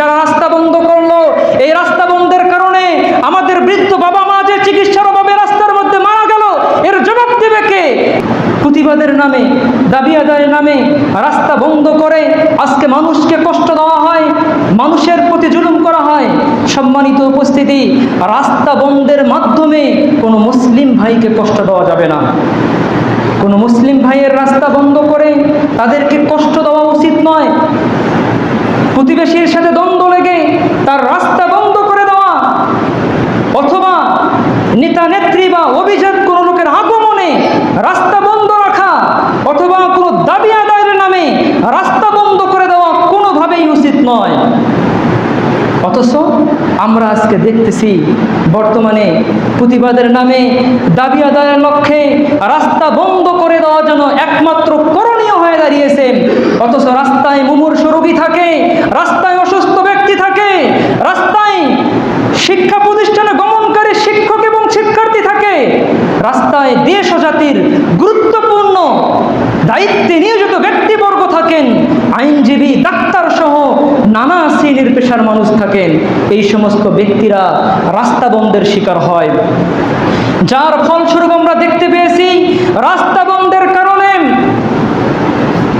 যারা রাস্তা বন্ধ করল, এই রাস্তা বন্ধের কারণে আমাদের বৃদ্ধ বাবা মা যে চিকিৎসার অভাবে রাস্তার মধ্যে মারা গেল, এর জবাব দেবে কে? প্রতিবাদের নামে, দাবি আদায়ের নামে রাস্তা বন্ধ করে আজকে মানুষকে কষ্ট দেওয়া হয়, মানুষের প্রতি জুলুম করা হয়। সম্মানিত উপস্থিতি, রাস্তা বন্ধের মাধ্যমে কোনো মুসলিম ভাইকে কষ্ট দেওয়া যাবে না। কোনো মুসলিম ভাইয়ের রাস্তা বন্ধ করে তাদেরকে কষ্ট দেওয়া উচিত নয়। প্রতিবেশীর সাথে দ্বন্দ্ব লেগে তার রাস্তা বন্ধ করে দেওয়া, অথবা নেতা, নেত্রী বা অভিজাত কোনো লোকের আগমনে রাস্তা বন্ধ রাখা, অথবা কোনো দাবি আদায়ের নামে রাস্তা বন্ধ করে দেওয়া কোনোভাবেই উচিত নয়। অথচ আমরা আজকে দেখতেছি, বর্তমানে প্রতিবাদের নামে দাবি আদায়ের লক্ষ্যে রাস্তা বন্ধ করে দেওয়ার জন্য একমাত্র করণীয় হয়ে দাঁড়িয়েছে। অথচ রাস্তায় মুমূর্ষ রোগী থাকে রাস্তায় অসুস্থ ব্যক্তি থাকে রাস্তায় শিক্ষা প্রতিষ্ঠানে গমনকারী শিক্ষক এবং শিক্ষার্থী থাকে। রাস্তায় দেশ ও জাতির গুরুত্বপূর্ণ দায়িত্বে নিয়োজিত ব্যক্তিবর্গ থাকেন। আইনজীবী, ডাক্তার সহ নানা শ্রেণির পেশার মানুষ থাকেন। এই সমস্ত ব্যক্তিরা রাস্তা বন্ধের শিকার হয়। যার ফলস্বরূপ আমরা দেখতে পেয়েছি, রাস্তা বন্ধের কারণে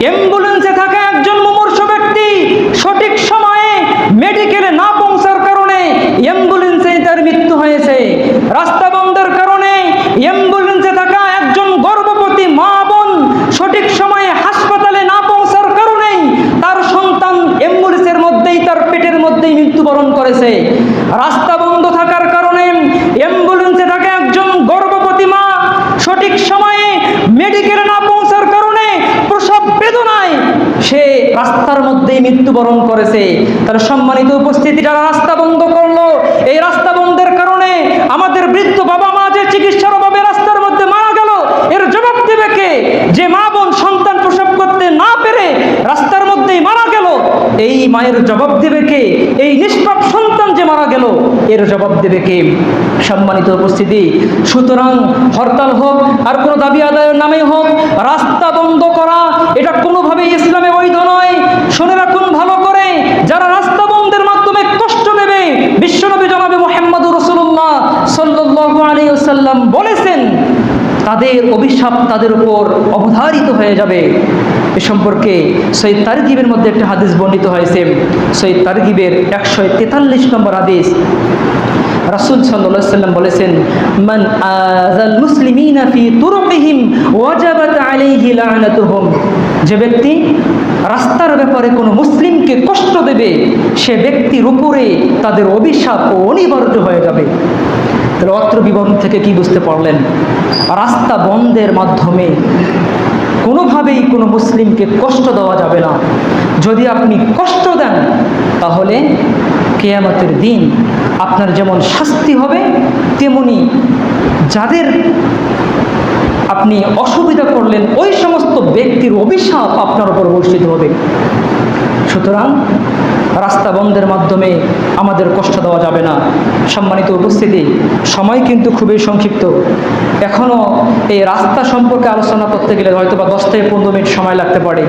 অ্যাম্বুলেন্সে থাকা একজন মুমূর্ষ ব্যক্তি সঠিক সময়ে মেডিকেলে না পৌঁছার কারণে অ্যাম্বুলেন্সে তার মৃত্যু হয়েছে রাস্তা বন্ধের কারণে অ্যাম্বুলেন্সে থাকা একজন গর্ভবতী মা বোন সঠিক সময়ে হাসপাতালে না পৌঁছার কারণেই তার সন্তান অ্যাম্বুলেন্সের মধ্যেই তার পেটের মধ্যেই মৃত্যুবরণ করেছে। রাস্তা বন্ধ থাকার কারণে অ্যাম্বুলেন্সে থাকা একজন গর্ভবতী মা। সঠিক সময়ে মেডিকেলে না পৌঁছার কারণে প্রসব বেদনায় সে রাস্তার মধ্যেই মৃত্যুবরণ করেছে। তার সম্মানিত উপস্থিতি যারা রাস্তা বন্ধ করল, এই রাস্তা বন্ধের কারণে আমাদের বৃদ্ধ বাবা মা যে চিকিৎসার অভাবে রাস্তার মধ্যে মারা গেল, এর জবাব দেবে কে? যে মা বোন সন্তান প্রসব করতে না পেরে রাস্তার মধ্যেই মারা গেল এই মায়ের জবাব দেবে কে? এই নিষ্পাপ সন্তান যে মারা গেল, এর জবাব দেবে কে? সম্মানিত উপস্থিতি, সুতরাং হরতাল হোক, আর কোনো দাবি আদায়ের নামে হোক, রাস্তা বন্ধ করা, এটা কোনোভাবেই ইসলামে বৈধ নয়। শুনে রাখুন ভালো করে, যারা রাস্তা বন্ধের মাধ্যমে কষ্ট দেবে, বিশ্বনবী জনাবে মোহাম্মদ রসুল্লাহ সাল্লাহ আলী বলেছেন তাদের অভিশাপ তাদের উপর অবধারিত হয়ে যাবে। এ সম্পর্কে সৈয়দ তারগিবের মধ্যে একটা হাদিস বর্ণিত হয়েছে। সৈয়দ তারগিবের একশো তেতাল্লিশ নম্বর হাদিস। রাসূল সাল্লাম বলেছেন, মান আযাল মুসলিমিনা যে ব্যক্তি রাস্তার ব্যাপারে কোনো মুসলিমকে কষ্ট দেবে, সে ব্যক্তির উপরে তাদের অভিশাপ অনিবার্য হয়ে যাবে। অত্র বিবরণ থেকে কি বুঝতে পারলেন? রাস্তা বন্ধের মাধ্যমে কোনোভাবেই কোনো মুসলিমকে কষ্ট দেওয়া যাবে না। যদি আপনি কষ্ট দেন, তাহলে কেয়ামতের দিন আপনার যেমন শাস্তি হবে, তেমনি যাদের আপনি অসুবিধা করলেন, ওই সমস্ত ব্যক্তির অভিশাপ আপনার উপর বর্ষিত হবে। সুতরাং রাস্তা বন্ধের মাধ্যমে আমাদের কষ্ট দেওয়া যাবে না। সম্মানিত উপস্থিতি, সময় কিন্তু খুবই সংক্ষিপ্ত। এখনও এই রাস্তা সম্পর্কে আলোচনা করতে গেলে হয়তো বা দশ থেকে পনেরো মিনিট সময় লাগতে পারে।